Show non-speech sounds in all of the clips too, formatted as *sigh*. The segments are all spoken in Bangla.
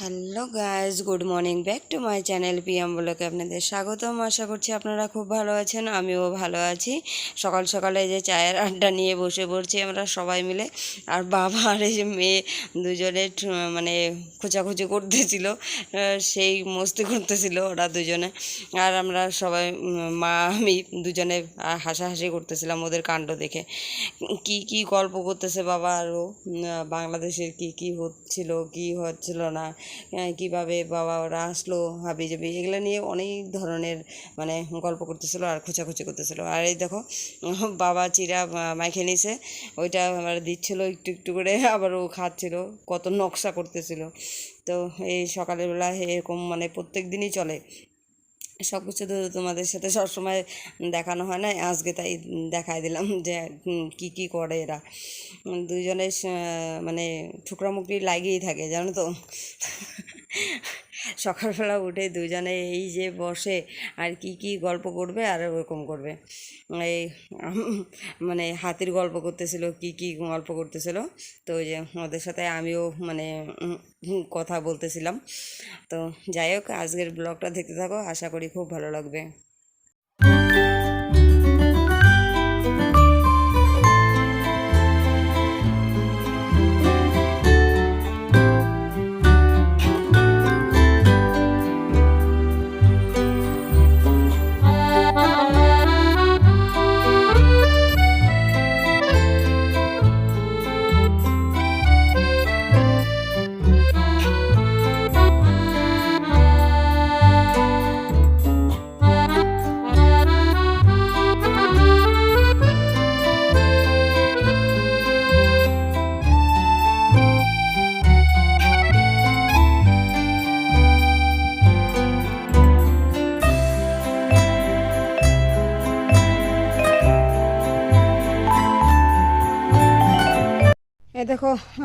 Hello guys good morning back to my channel PM ব্লকে আপনাদের স্বাগতম। আশা করছি আপনারা খুব ভালো আছেন, আমিও ভালো আছি। সকাল সকালে যে চায়ের আড্ডা নিয়ে বসে পড়ছি আমরা সবাই মিলে। আর বাবা আর এই মেয়ে দুজনে মানে খোঁচাখুচি করতেছিল সেই মস্তি করতেছিল ওরা দুজনে। আর আমরা সবাই মা, আমি দুজনে হাসাহাসি করতেছিলাম ওদের কাণ্ড দেখে। কি কি গল্প করতেছে বাবা আরও বাংলাদেশের কি কি হচ্ছিল কি হচ্ছিল না? কীভাবে বাবা ওরা আসলো হাবি জাবি এগুলো নিয়ে অনেক ধরনের মানে গল্প করতেছিল আর খোঁচাখুচি করতেছিল। আর এই দেখো, *laughs* বাবা চিরা মাইখে নিছে, ওইটা আমার দিচ্ছিল একটু একটু করে, *laughs* আবার ও খাচ্ছিল, কত নকশা করতেছিল। তো এই সকালের বেলা এরকম মানে প্রত্যেক দিনই চলে। সব কিছু তো তোমাদের সাথে সবসময় দেখানো হয় না, আজকে তাই দেখাই দিলাম যে কি কি করে এরা। দুজনে মানে ঠুকরামুকরি লাগিয়েই থাকে, জানো তো? সকালবেলা উঠে দুজনে এই যে বসে আর কি কি গল্প করবে আর ওরকম করবে। এই মানে হাতির গল্প করতেছিল, কি কি গল্প করতেছিল। তো ওই যে ওদের সাথে আমিও মানে কথা বলতেছিলাম। তো যাই হোক, আজকের ব্লগটা দেখতে থাকো, আশা করি খুব ভালো লাগবে।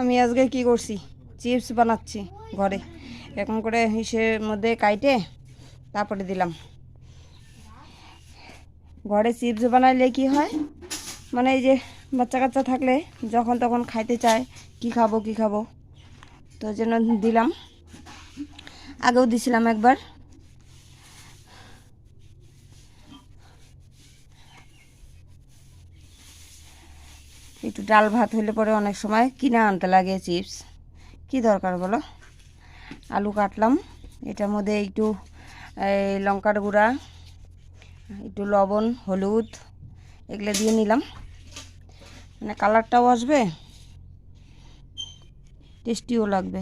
আমি আজকে কি করছি? চিপস বানাচ্ছি ঘরে। এরকম করে হিসের মধ্যে কাইটে তারপরে দিলাম। ঘরে চিপস বানাইলে কি হয়? মানে এই যে বাচ্চা কাচ্চা থাকলে যখন তখন খাইতে চায়, কি খাব কি খাব? তো যেন দিলাম। আগেও দিছিলাম একবার। একটু ডাল ভাত হলে পরে অনেক সময় কিনে আনতে লাগে চিপস। কি দরকার বলো? আলু কাটলাম, এটার মধ্যে একটু লঙ্কার গুঁড়া, একটু লবণ, হলুদ, এগুলো দিয়ে নিলাম। মানে কালারটাও আসবে, টেস্টিও লাগবে।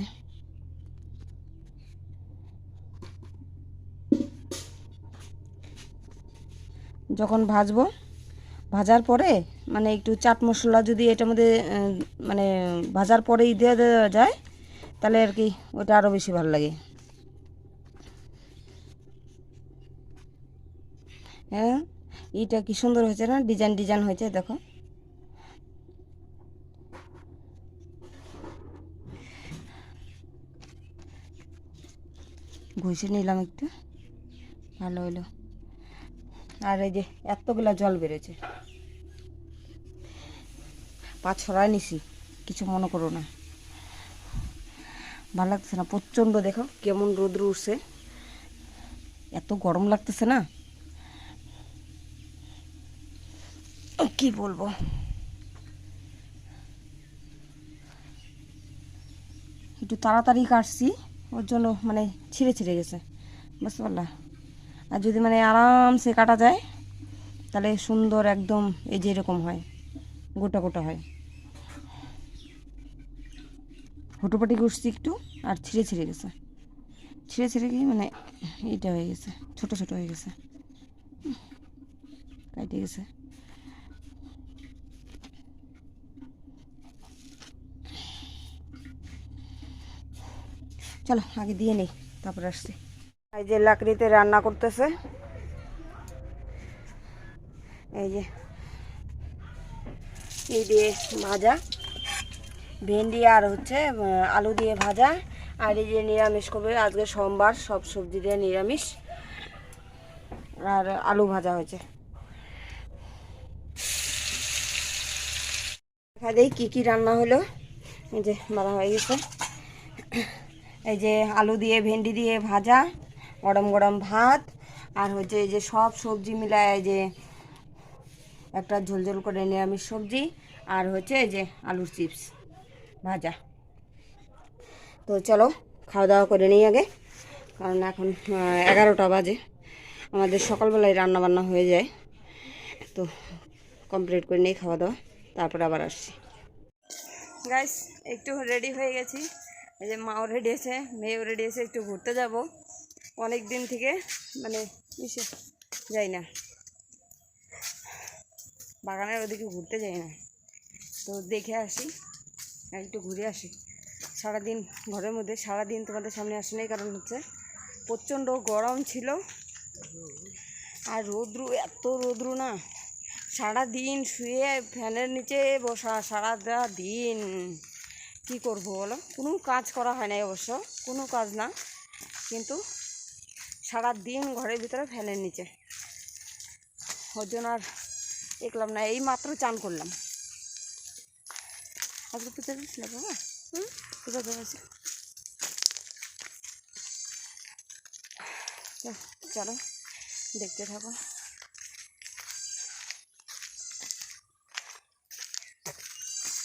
যখন ভাজবো ভাজার পরে মানে একটু চাট মশলা যদি এটার মধ্যে মানে ভাজার পরেই দিয়ে দেওয়া যায়, তাহলে আর কি ওটা আরও বেশি ভালো লাগে। হ্যাঁ এটা কি সুন্দর হয়েছে না? ডিজাইন ডিজাইন হয়েছে, দেখো। ঘষে নিলাম একটু। ভালো হলো। আর এই যে এতগুলা জল বেরোছে পা ছড়ায় নিছি। কিছু মনে করো না। ভালো লাগতেছে না, প্রচণ্ড দেখো কেমন রোদ্র উঠছে। এত গরম লাগতেছে না। কি বলব? একটু তাড়াতাড়ি কাটছি, ওর জন্য মানে ছিঁড়ে ছিঁড়ে গেছে। বুঝতে পারলা? আর যদি মানে আরামসে কাটা যায়, তাহলে সুন্দর একদম এই যে এরকম হয়, গোটা গোটা হয়। হুটোপাটি করছি একটু আর ছিঁড়ে ছিঁড়ে গেছে। ছিঁড়ে ছিঁড়ে গিয়ে মানে এইটা হয়ে গেছে, ছোট ছোট হয়ে গেছে। কাটে গেছে। চলো, আগে দিয়ে নেই, তারপরে আসছি। এই যে লাকড়িতে রান্না করতেছে। এই যে, এই দিয়ে ভাজা। ভেন্ডি আর হচ্ছে আলু দিয়ে ভাজা। আর এই যে নিরামিষ করবে, আজকে সোমবার সব সবজি দিয়ে নিরামিষ। আর আলু ভাজা হয়েছে। দেখা দেই কী কী রান্না হলো। এই যে মারা হয়ে গেছে। এই যে আলু দিয়ে, ভেন্ডি দিয়ে ভাজা, গরম গরম ভাত, আর হচ্ছে এই যে সব সবজি মিলায় যে একটা ঝোলঝোল করে নিরামিষ সবজি, আর হচ্ছে এই যে আলুর চিপস। ভাজা। তো চলো খাওয়া দাওয়া করে নিই আগে, কারণ এখন এগারোটা বাজে। আমাদের সকালবেলায় রান্না বান্না হয়ে যায়। তো কমপ্লিট করে নিই খাওয়া দাওয়া তারপরে আবার আসছি। গাইস একটু রেডি হয়ে গেছি। এই যে মাও রেডি আছে, মেয়েও রেডি আছে, একটু ঘুরতে যাব। অনেক দিন থেকে মানে ইসে, যাই না। বাগানের ওদিকে ঘুরতে যাই না। তো দেখে আসি। একটু ঘুরে আসি। সারাদিন, ঘরের মধ্যে সারাদিন তোমাদের সামনে আসি নাই কারণ হচ্ছে, প্রচণ্ড গরম ছিল। আর রৌদ্রু, এত রৌদ্রু না। সারা দিন শুয়ে ফ্যানের নিচে বসা সারা দিন কি করব বলো? কোনো কাজ করা হয় নাই অবশ্য, কোনো কাজ না। কিন্তু সারা দিন ঘরের ভিতরে ফ্যানের নিচে। ওর জন্য আর দেখলাম না এই মাত্র চান করলাম। আজকে পূজা দিয়েছিল বাবা হুম পূজা দেওয়া চলো দেখতে থাকো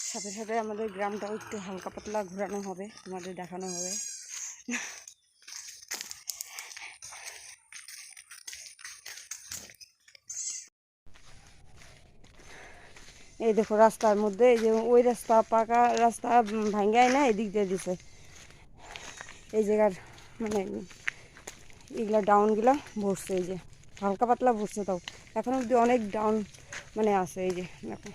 সাথে সাথে আমাদের গ্রামটাও একটু হালকা পাতলা ঘোরানো হবে তোমাদের দেখানো হবে এই দেখো রাস্তার মধ্যে, এই যে ওই রাস্তা পাকা রাস্তা ভাঙ্গায় না, এদিক দিয়ে দিছে। এই জায়গার মানে এগুলা ডাউনগুলো ভরছে, এই যে হালকা পাতলা ভরছে তাও। এখন অবধি অনেক ডাউন মানে আছে, এই যে দেখো।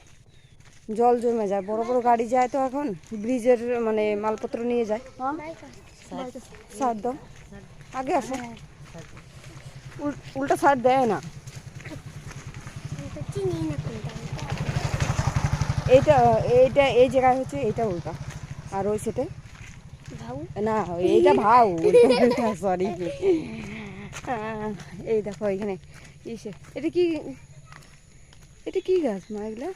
জল জমে যায়, বড় বড় গাড়ি যায় তো এখন, ব্রিজের মানে মালপত্র নিয়ে যায়। সার দাও। আগে আসো। উল- উল্টা সার দেয় না। এইটা এইটা এই জায়গায় হচ্ছে এইটা উল্টা। আর ওই সেটে না এইটা উল্টা সরি এই দেখো এখানে ইসে এটা কি এটা কি গাছ মা এগুলা?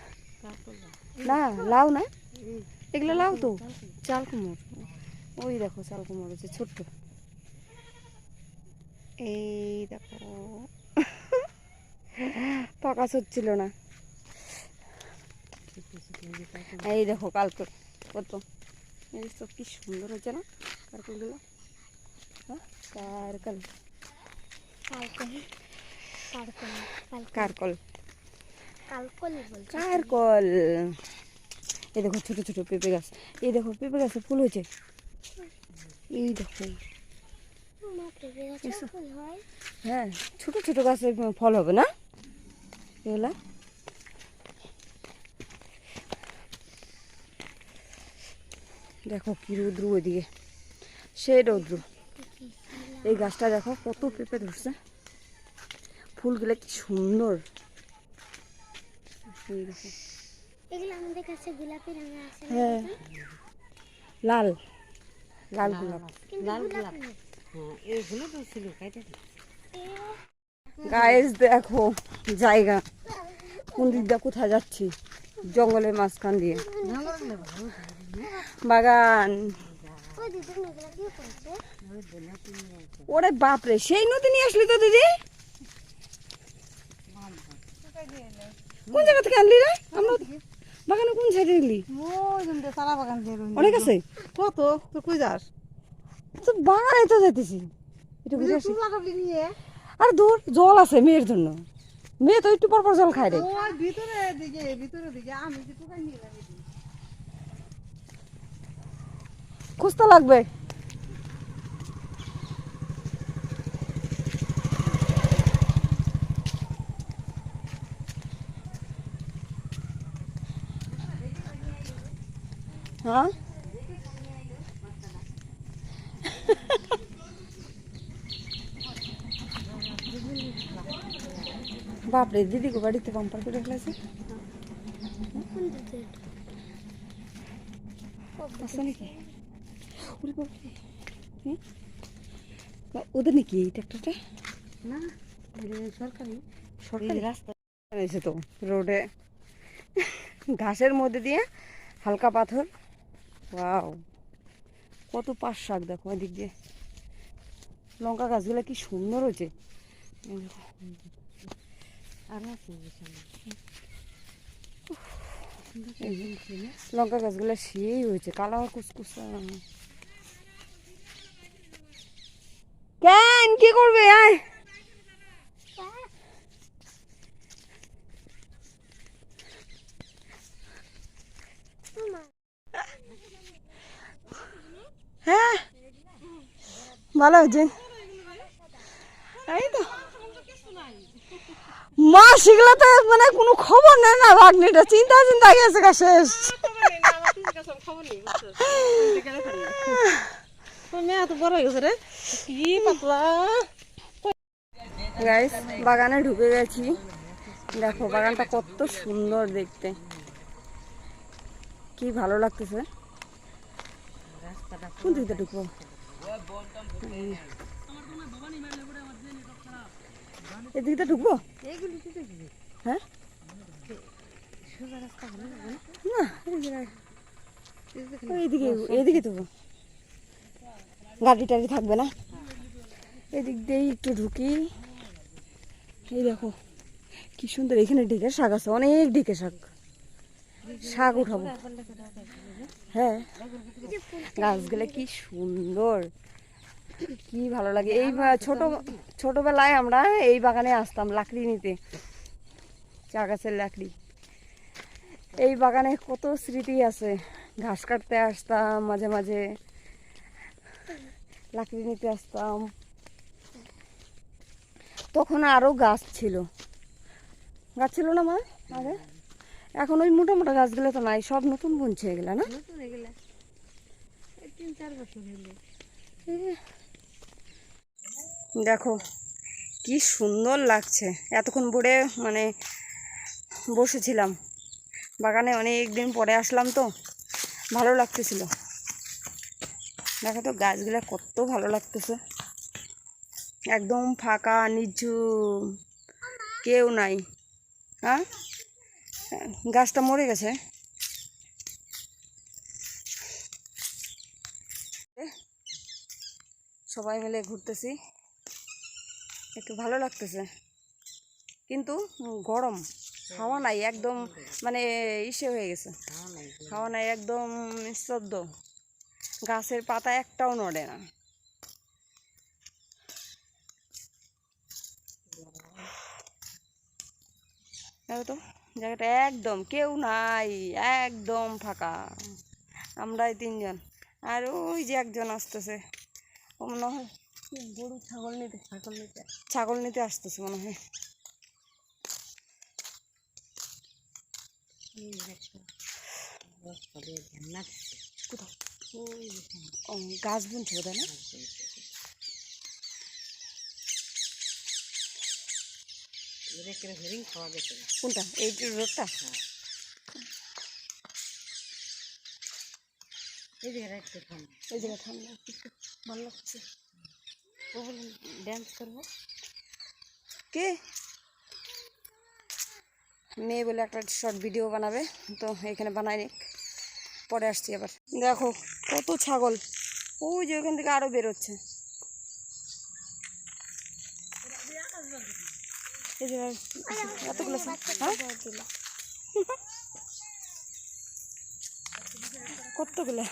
না লাউ না? এগুলো লাউ তো? চাল কুমড় ওই দেখো চাল কুমড় হচ্ছে ছোট্ট। এই দেখো। পাকা হচ্ছিল না। এই দেখো কালকে কত এই তো কি সুন্দর হচ্ছে না? কারকলগুলো হ্যাঁ কারকল। কারকল। কারকল। এই দেখো ছোট ছোট পেঁপে গাছ। এই দেখো পেঁপে গাছে ফুল হয়েছে। এই দেখো। হ্যাঁ ছোট ছোট গাছে ফল হবে না? এগুলা? দেখো কি রৌদ্র ওইদিকে। সেই রৌদ্র। এই গাছটা দেখো কত পেঁপে ধরছে। ফুলগুলো কি সুন্দর। গোলাপি? হ্যাঁ। লাল। লাল গোলাপ। গায়েস দেখো জায়গা। কোন দিক কোথায় যাচ্ছি? জঙ্গলের মাঝখান দিয়ে। বাগান। ওরে বাপরে সেই নদী নিয়ে আসলি তো দিদি? কোন জায়গা থেকে আনলি রে? আমরা বাগানে কোন সাইডে অনেক আছে? কত? তুই কই যাস? তো বাগানে তো যাইতেছি। আর দূর জল আছে মেয়ের জন্য। মেয়ে তো একটু পর পর জল খায় রে। ভিতরে দিকে ভিতরে দিকে। আমি যে তোকে নিয়ে যাবি খুঁজতে লাগবে হ্যাঁ বাপরে দিদি গো বাড়িতে বাম্পার করে ফেলেছে কোন দিদি আছে নাকি ওরে হ্যাঁ? ওদের নাকি এই ট্রাক্টরটা না সরকারি। সরকারি? রাস্তা এসে তো রোডে। ঘাসের মধ্যে দিয়ে হালকা পাথর। ওয়াও। কত পাশ শাক দেখো এদিক দিয়ে। লঙ্কা গাছগুলো কি সুন্দর হয়েছে। লঙ্কা গাছগুলো সেই হয়েছে। কালা কুচকুচা কেন কি করবে? আয়। হ্যাঁ। ভালো হয়েছে। এই তো। মা, সেগুলোতে মানে কোনো খবর নেই না ভাগ্নিটা। চিন্তা চিন্তা গেছে শেষ। মেয়ে তো বড় হয়ে গেছে রে। গাইস বাগানে ঢুকে গেছি। দেখো, বাগানটা কত সুন্দর দেখতে। কি ভালো লাগতেছে। কোন দিকটা ঢুকবো? এদিকটা ঢুকবো? হ্যাঁ? এদিকে এদিকে তো। গাড়ি টাড়ি থাকবে না? এদিক দিয়েই একটু ঢুকি। এই দেখো, কি সুন্দর এখানে ঢেকে শাক আছে, অনেক ঢেকে শাক। শাক উঠাবো। হ্যাঁ। গাছগুলো কি সুন্দর, কি ভালো লাগে। এই ছোট, ছোটবেলায় আমরা এই বাগানে আসতাম লাকড়ি নিতে, চা গাছের লাকড়ি। এই বাগানে কত স্মৃতি আছে। ঘাস কাটতে আসতাম, মাঝে মাঝে লাকড়ি নিতে আসতাম। তখন আরও গাছ ছিল। গাছ ছিল না মা? আগে? এখন ওই মোটা মোটা গাছগুলো তো নাই সব নতুন বুনছে এগুলা না? দেখো কি সুন্দর লাগছে। এতক্ষণ পরে মানে বসেছিলাম। বাগানে অনেক দিন পরে আসলাম তো ভালো লাগতেছিল। দেখো তো গাছগুলো কত ভালো লাগতেছে। একদম ফাঁকা, নিঝুম। কেউ নাই। হ্যাঁ? গাছটা মরে গেছে। সবাই মিলে ঘুরতেছি। একটু ভালো লাগতেছে। কিন্তু গরম। হাওয়া নাই, একদম মানে ইসে হয়ে গেছে। হাওয়া নাই, একদম নিস্তব্ধ। গাছের পাতা একটাও নড়ে না। দেখো তো জায়গাটা একদম কেউ নাই একদম ফাঁকা। আমরাই তিনজন। আর ওই যে একজন আসতেছে ও মনে হয় গরু ছাগল নিতে ছাগল নিতে ছাগল নিতে আসতেছে মনে হয়। কোথাও গাছ বুনছে বোধ হয় না? কোনটা? এই যে রোডটা এই জায়গা ঠান্ডা ভালো লাগছে। ও বলে ড্যান্স করব? কে? মেয়ে বলে একটা শর্ট ভিডিও বানাবে তো এখানে বানাই নিক। পরে আসছি আবার। দেখো কত ছাগল। ওই যে ওখান থেকে আরও বেরোচ্ছে এই যে এতগুলো হ্যাঁ? *laughs* কতগুলো?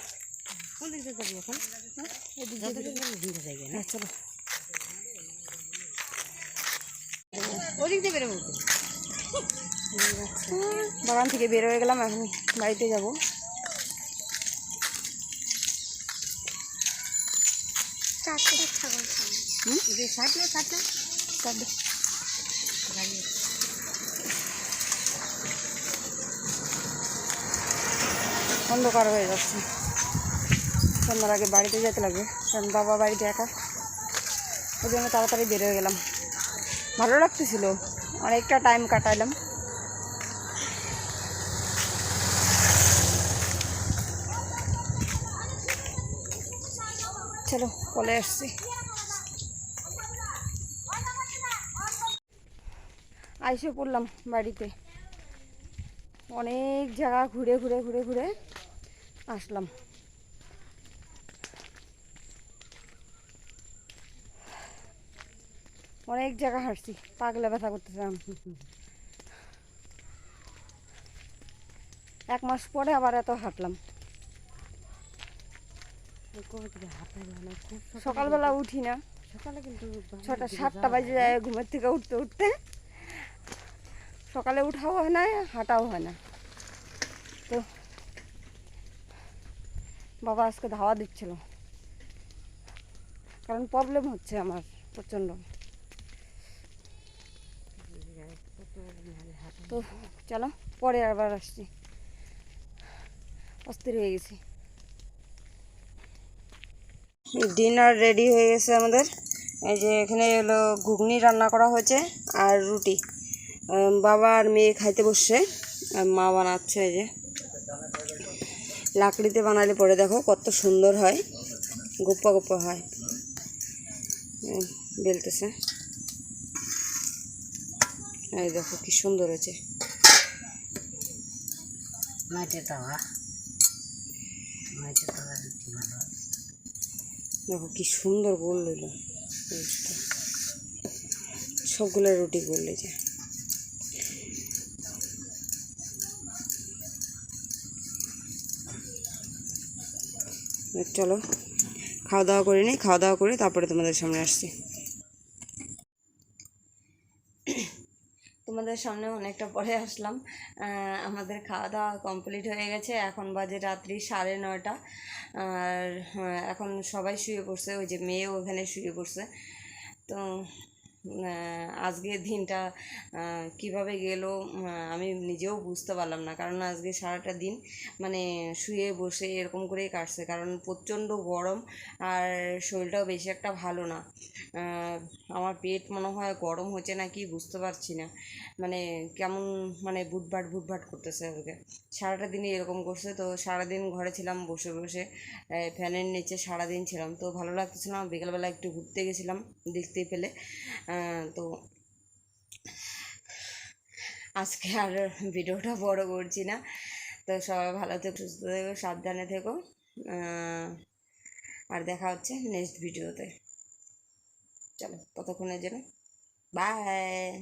হ্যাঁ চলো। বাগান থেকে বের হয়ে গেলাম এখন বাড়িতে যাব। চারটে ছাগল চারটে। অন্ধকার হয়ে যাচ্ছে সন্ধ্যার আগে বাড়িতে যেতে লাগবে কারণ বাবা বাড়িতে একা ওই জন্য তাড়াতাড়ি বের হয়ে গেলাম ভালো লাগতেছিল অনেকটা টাইম কাটাইলাম চলো চলে আসছি এসে পড়লাম বাড়িতে। অনেক জায়গা ঘুরে ঘুরে ঘুরে ঘুরে আসলাম। অনেক জায়গা হাঁটছি পাগলে ব্যথা করতেছিলাম এক মাস পরে আবার এত হাঁটলাম। সকালবেলা উঠি না। ছটা সাতটা বাজে যায়। ঘুমের থেকে উঠতে উঠতে সকালে উঠাও হয় না, হাঁটাও হয় না। তো বাবা আজকে ধাওয়া দিচ্ছিল। কারণ প্রবলেম হচ্ছে আমার, প্রচণ্ড। তো চলো, পরে আবার আসছি। অস্থির হয়ে গেছি। ডিনার রেডি হয়ে গেছে আমাদের। এই যে এখানে হলো ঘুগনি রান্না করা হয়েছে আর রুটি। বাবা আর মেয়ে খাইতে বসছে। আর মা বানাচ্ছে এই যে। লাকড়িতে বানালে পরে দেখো কত সুন্দর হয়। গোপ্পা গোপ্পা হয়। বেলতেছে। এই দেখো কি সুন্দর হয়েছে। দেখো কি সুন্দর গোল হইল সবগুলো রুটি গোল হয়েছে চলো খাওয়া দাওয়া করে নিই খাওয়া দাওয়া করে তারপরে তোমাদের সামনে আসছি। তোমাদের সামনে অনেকটা পরে আসলাম। আমাদের খাওয়া দাওয়া কমপ্লিট হয়ে গেছে এখন বাজে রাত্রি সাড়ে নয়টা। আর হ্যাঁ, এখন সবাই শুয়ে পড়ছে ওই যে মেয়েও ওখানে শুয়ে পড়ছে। তো আজকের দিনটা কীভাবে গেল আমি নিজেও বুঝতে পারলাম না। কারণ আজকে সারাটা দিন মানে শুয়ে বসে এরকম করেই কাটছে। কারণ প্রচণ্ড গরম আর শরীরটাও বেশি একটা ভালো না। আমার পেট মনে হয় গরম হচ্ছে না কি বুঝতে পারছি না। মানে কেমন মানে বুটভাট বুটভাট করতেছে ওকে। সারাটা দিনই এরকম করছে। তো সারাদিন ঘরে ছিলাম, বসে বসে ফ্যানের নিচে সারাদিন ছিলাম। তো ভালো লাগতেছে না। বিকেলবেলা একটু ঘুরতে গেছিলাম দেখতে পেলে। তো আজকে আর ভিডিওটা বড় করছি না। তো সবাই ভালো থেকো, সুস্থ থেকো, সাবধানে থেকো। আর দেখা হচ্ছে নেক্সট ভিডিওতে চলো, ততক্ষণের জন্য। বাই